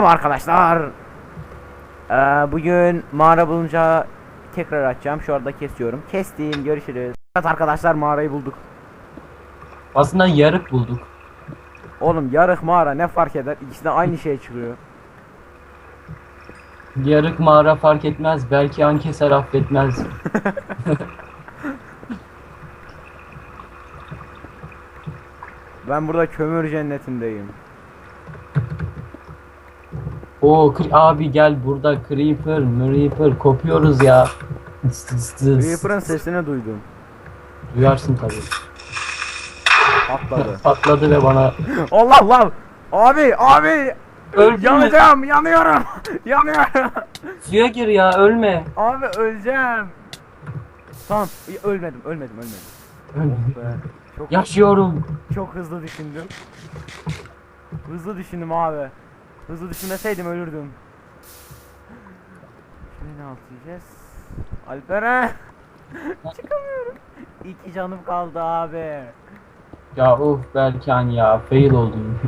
Merhaba arkadaşlar. Ee, bugün mağara bulunca tekrar açacağım. Şu anda kesiyorum. Kestim. Görüşürüz. Evet arkadaşlar mağarayı bulduk. Aslında yarık bulduk. Oğlum yarık mağara ne fark eder? İkisi de aynı şey çıkıyor. Yarık mağara fark etmez. Belki an keser affetmez. Ben burada kömür cennetindeyim. Oo kri- abi gel burada creeper, creeper kopuyoruz ya. Creeper'ın sesini duydum. Duyarsın tabii. Patladı. Patladı ve bana Allah Allah! Abi abi! Öldün? Yanacağım, yanıyorum. yanıyorum. suya gir ya ölme. Abi öleceğim. Tamam, ölmedim, ölmedim, ölmedim. Ölme. Be, Çok Yaşıyorum. Çok hızlı düşündüm. Hızlı düşündüm abi. Hızlı düşünmeseydim ölürdüm. Şimdi ne yapacağız? Alperen. Çıkamıyorum. İki canım kaldı abi. Ya of Berkan ya fail oldum.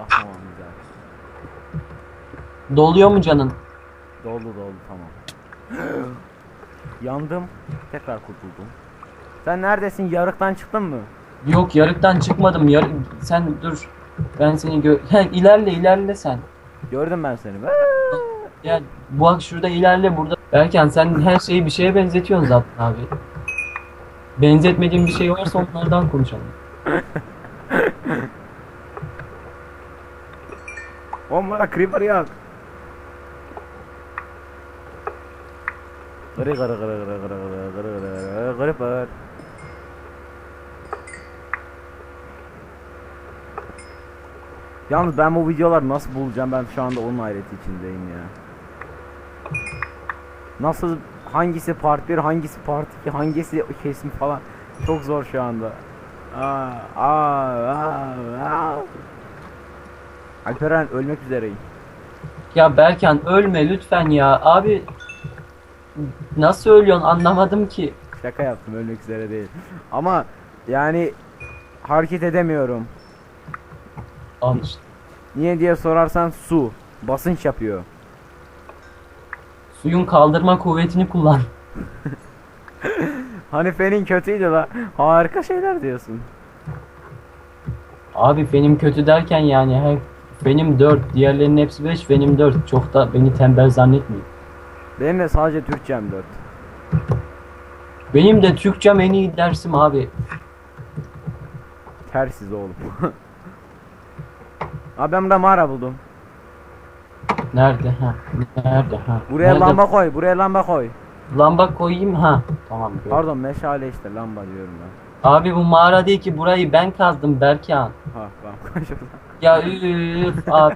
Ah tamam güzel. Doluyor mu canın? Doldu doldu tamam. Yandım. Tekrar kurtuldum. Sen neredesin? Yarıktan çıktın mı? Yok yarıktan çıkmadım. Yar sen dur. Ben seni gö He, ilerle ilerle sen. Gördüm ben seni. Ya bak şurada ilerle burada. Berkan sen her şeyi bir şeye benzetiyorsun zaten abi. Benzetmediğin bir şey varsa onlardan konuşalım. Bana creeper yok. Gırı gırı gırı gırı gırı gırı gırı gırı gırı Yalnız ben bu videoları nasıl bulacağım ben şu anda onun hayreti içindeyim ya. Nasıl hangisi part 1 hangisi part 2 hangisi kesim falan çok zor şu anda. Aa, aa, aa, aa. Alperen ölmek üzereyim. Ya Berkan ölme lütfen ya. Abi nasıl ölüyorsun anlamadım ki. Şaka yaptım ölmek üzere değil. Ama yani hareket edemiyorum. Al işte. Niye diye sorarsan su basınç yapıyor. Suyun kaldırma kuvvetini kullan. Hani fenin kötüydü la. Harika şeyler diyorsun. Abi benim kötü derken yani her benim 4, diğerlerinin hepsi 5, benim 4. Çok da beni tembel zannetmeyin. Benim de sadece Türkçem 4. Benim de Türkçem en iyi dersim abi. Tersiz oğlum. Abi ben burada mağara buldum. Nerede ha? Nerede ha? Buraya Nerede? lamba koy, buraya lamba koy. Lamba koyayım ha. Tamam. gördüm. Pardon meşale işte lamba diyorum ben. Abi bu mağara değil ki burayı ben kazdım Berkan. Ha lamba koy. Ya üf abi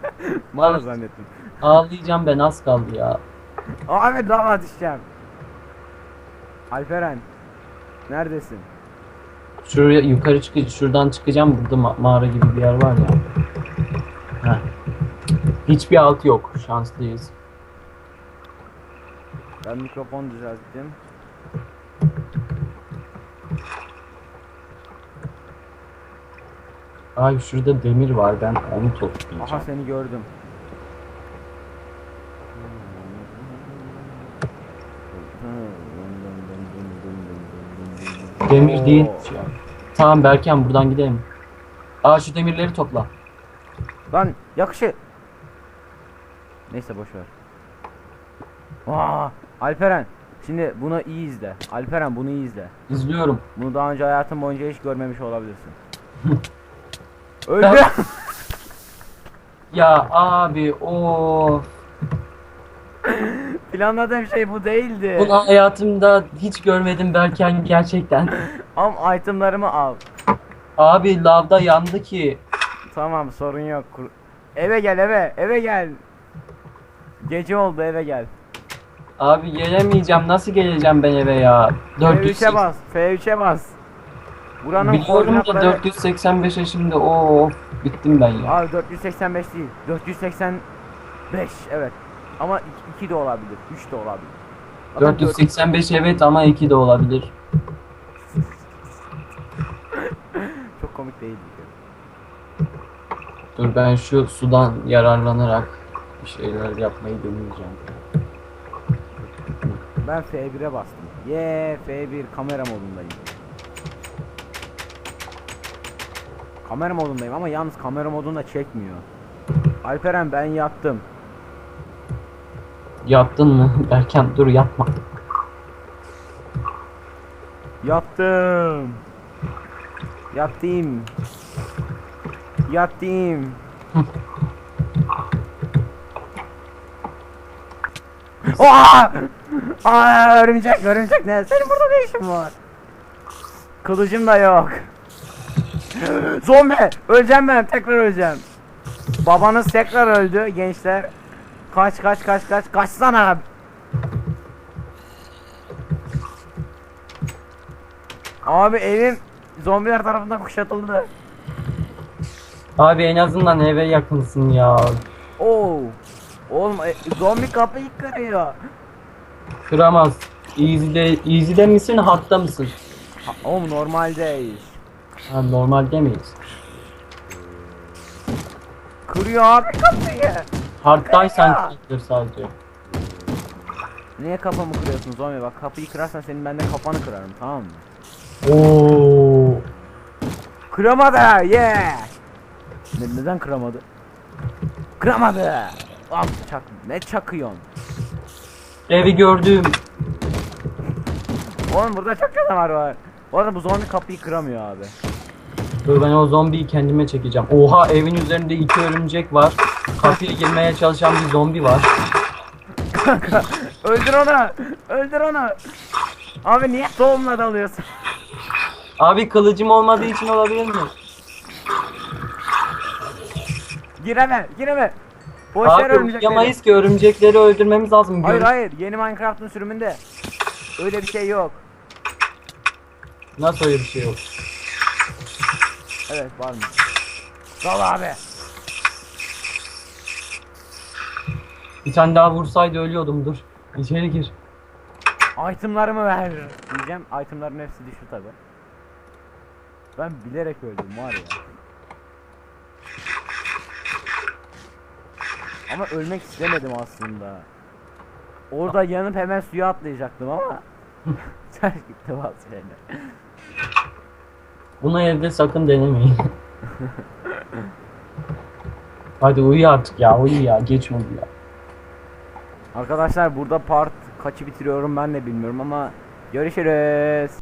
Mağara zannettim. ağlayacağım ben az kaldı ya. Abi lava düşeceğim. Alperen. Neredesin? Şuraya yukarı çık şuradan çıkacağım burada ma- mağara gibi bir yer var ya. Hiçbir altı yok. Şanslıyız. Ben mikrofon düzelttim. Ay şurada demir var ben onu Aha toplayacağım. seni gördüm. Demir değil. Tamam Berkan buradan gidelim. Aa şu demirleri topla. Lan yakışı. Neyse boş ver. Aa, Alperen. Şimdi bunu iyi izle. Alperen bunu iyi izle. İzliyorum. Bunu daha önce hayatın boyunca hiç görmemiş olabilirsin. Öldü. Ya abi o Planladığım şey bu değildi. bunu hayatımda hiç görmedim Berkan gerçekten. Am itemlarımı al. Abi lavda yandı ki. Tamam sorun yok. Kur- Eve gel eve. Eve gel. Gece oldu eve gel. Abi gelemeyeceğim. Nasıl geleceğim ben eve ya? F3'e 400 bas. F3'e bas. Buranın Biliyorum da koordinatları- 485'e şimdi of bittim ben ya. Abi 485 değil. 485 evet. Ama 2 de olabilir. 3 de olabilir. Zaten 485 evet ama 2 de olabilir. dört- Çok komik değil. Dur ben şu sudan yararlanarak bir şeyler yapmayı deneyeceğim. Ben F1'e bastım. Ye F1 kamera modundayım. Kamera modundayım ama yalnız kamera modunda çekmiyor. Alperen ben yattım. Yaptın mı? Berken dur yapma. Yattım. Yattım. Yattım. Oha! Aa, örümcek, örümcek ne? Senin burada ne işin var? Kılıcım da yok. Zombi! Öleceğim ben, tekrar öleceğim. Babanız tekrar öldü gençler. Kaç kaç kaç kaç kaçsana. Abi evim zombiler tarafından kuşatıldı. Abi en azından eve yakınsın ya. Oo. Oğlum e, zombi kapıyı kırıyor. Kıramaz. Easy'de, easy'de misin, hard'da mısın? Ha, oğlum normaldeyiz. Ha, normalde miyiz? Kırıyor abi kapıyı. Hard'daysan Ya. kırılır sadece. Niye kafamı kırıyorsun zombi bak kapıyı kırarsan senin ben de kafanı kırarım tamam mı? Oo. Kıramadı yeah. Ne, neden kıramadı? Kıramadı. Al çak ne çakıyorsun? Evi gördüm. Oğlum burada çok canavar var. Bu arada bu zombi kapıyı kıramıyor abi. Dur ben o zombiyi kendime çekeceğim. Oha evin üzerinde iki örümcek var. Kapıya girmeye çalışan bir zombi var. Kanka öldür onu. Öldür onu. Abi niye tohumla dalıyorsun? Abi kılıcım olmadığı için olabilir mi? Gireme, gireme. Boş ver örümcekleri. ki örümcekleri öldürmemiz lazım. Hayır Gör- hayır, yeni Minecraft'ın sürümünde öyle bir şey yok. Nasıl öyle bir şey yok? Evet var mı? Sal abi. Bir tane daha vursaydı ölüyordum dur. İçeri gir. Itemlarımı ver diyeceğim. Itemların hepsi düştü tabi. Ben bilerek öldüm var ya. Ama ölmek istemedim aslında. Orada yanıp hemen suya atlayacaktım ama ters gitti bazı şeyler. Bunu evde sakın denemeyin. Hadi uyu artık ya uyu ya geç oldu ya. Arkadaşlar burada part kaçı bitiriyorum ben de bilmiyorum ama görüşürüz.